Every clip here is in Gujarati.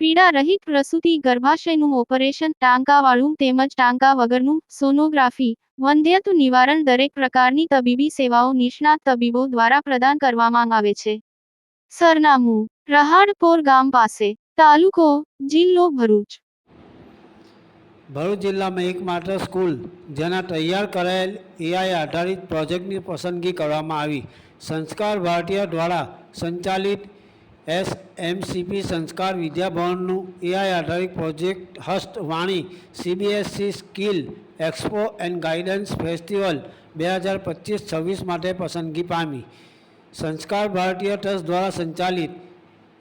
પીડા રહિત પ્રસૂતિ ગર્ભાશયનું ઓપરેશન ટાંકાવાળું તેમજ ટાંકા વગરનું સોનોગ્રાફી વંધ્યત્વ નિવારણ દરેક પ્રકારની તબીબી સેવાઓ નિષ્ણાત તબીબો દ્વારા પ્રદાન કરવામાં આવે છે. સરનામું, રહાડપોર ગામ પાસે, તાલુકો, જિલ્લો ભરૂચ. ભરૂચ જિલ્લામાં એકમાત્ર સ્કૂલ, જેના તૈયાર કરાયેલ એઆઈ આધારિત પ્રોજેક્ટની પસંદગી કરવામાં આવી. સંસ્કાર ભારતીય દ્વારા સંચાલિત એસ એમસીપી સંસ્કાર વિદ્યાભવનનું એઆઈ આધારિત project Hastavani CBSC skill expo and guidance festival બે હજાર પચીસ છવ્વીસ માટે પસંદગી પામી. સંસ્કાર ભારતીય ટ્રસ્ટ દ્વારા સંચાલિત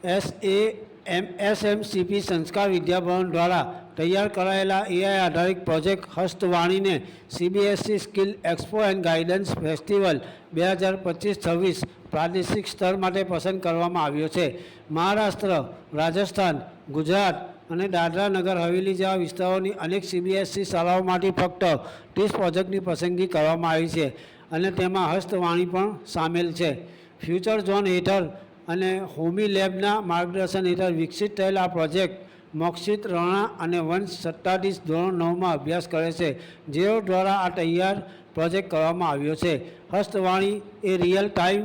એસ એ એમ એસએમસીપી સંસ્કાર વિદ્યાભવન દ્વારા તૈયાર કરાયેલા એઆઈ આધારિત project હસ્તવાણીને CBSC skill expo and guidance festival બે હજાર પચીસ છવ્વીસ પ્રાદેશિક સ્તર માટે પસંદ કરવામાં આવ્યો છે. મહારાષ્ટ્ર, રાજસ્થાન, ગુજરાત અને દાદરા નગર હવેલી જેવા વિસ્તારોની અનેક સીબીએસસી શાળાઓમાંથી ફક્ત ત્રીસ પ્રોજેક્ટની પસંદગી કરવામાં આવી છે અને તેમાં હસ્તવાણી પણ સામેલ છે. ફ્યુચર ઝોન હેઠળ અને હોમી લેબના માર્ગદર્શન હેઠળ વિકસિત થયેલ આ પ્રોજેક્ટ મોક્ષિત રણા અને વંશ સત્તાધીશ ધોરણ નવમાં અભ્યાસ કરે છે, જેઓ દ્વારા આ તૈયાર પ્રોજેક્ટ કરવામાં આવ્યો છે. હસ્તવાણી એ real time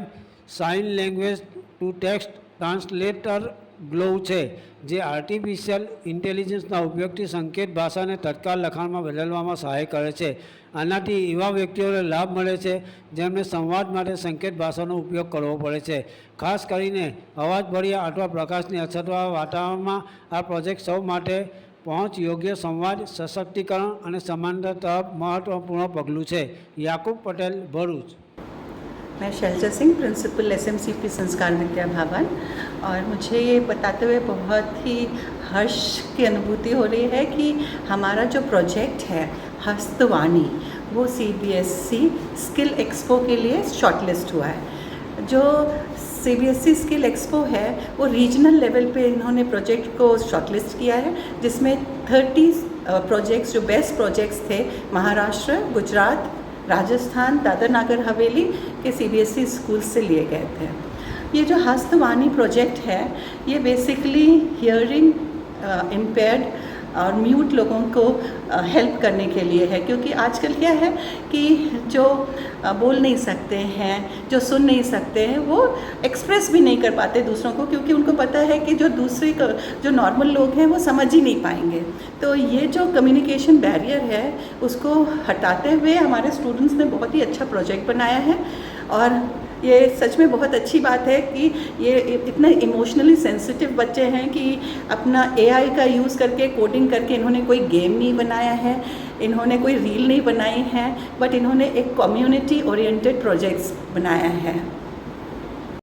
sign language to text translator glove છે, જે આર્ટિફિશિયલ ઇન્ટેલિજન્સના ઉપયોગથી સંકેત ભાષાને તત્કાલ લખાણમાં બદલવામાં સહાય કરે છે. આનાથી એવા વ્યક્તિઓને લાભ મળે છે, જેમને સંવાદ માટે સંકેત ભાષાનો ઉપયોગ કરવો પડે છે. ખાસ કરીને અવાજભર્યા અથવા પ્રકાશની અછતવાળા વાતાવરણમાં આ પ્રોજેક્ટ સૌ માટે પહોંચ યોગ્ય સંવાદ, સશક્તિકરણ અને સમાનતા તરફ મહત્વપૂર્ણ પગલું છે. યાકુબ પટેલ, ભરૂચ. मैं Shailja Singh, principal S M C P Sanskar Vidya Bhavan. और मुझे ये बताते हुए बहुत ही हर्ष की अनुभूति हो रही है कि हमारा जो प्रोजेक्ट है, हस्तवाणी, वो C B S C skill expo के लिए शॉर्टलिस्ट हुआ है। जो C B S C skill expo है, वो रीजनल लेवल पे इन्होंने प्रोजेक्ट को शॉर्टलिस्ट किया है, जिसमें 30 प्रोजेक्ट्स जो बेस्ट प्रोजेक्ट्स थे, महाराष्ट्र, गुजरात राजस्थान दादर नागर हवेली के सीबीएसई स्कूल से लिए गए थे। ये जो हस्तवानी प्रोजेक्ट है, ये बेसिकली हियरिंग इम्पेयर्ड और म्यूट लोगों को हेल्प करने के लिए है। क्योंकि आजकल क्या है कि जो बोल नहीं सकते हैं, जो सुन नहीं सकते हैं, वो एक्सप्रेस भी नहीं कर पाते दूसरों को, क्योंकि उनको पता है कि जो दूसरे जो नॉर्मल लोग हैं, वो समझ ही नहीं पाएँगे। तो ये जो कम्युनिकेशन बैरियर है, उसको हटाते हुए हमारे स्टूडेंट्स ने बहुत ही अच्छा प्रोजेक्ट बनाया है। और ये सच में बहुत अच्छी बात है कि ये इतने इमोशनली सेंसिटिव बच्चे हैं कि अपना एआई का यूज़ करके कोडिंग करके इन्होंने कोई गेम नहीं बनाया है, इन्होंने कोई रील नहीं बनाई है बट इन्होंने एक कम्युनिटी ओरिएंटेड प्रोजेक्ट्स बनाया है।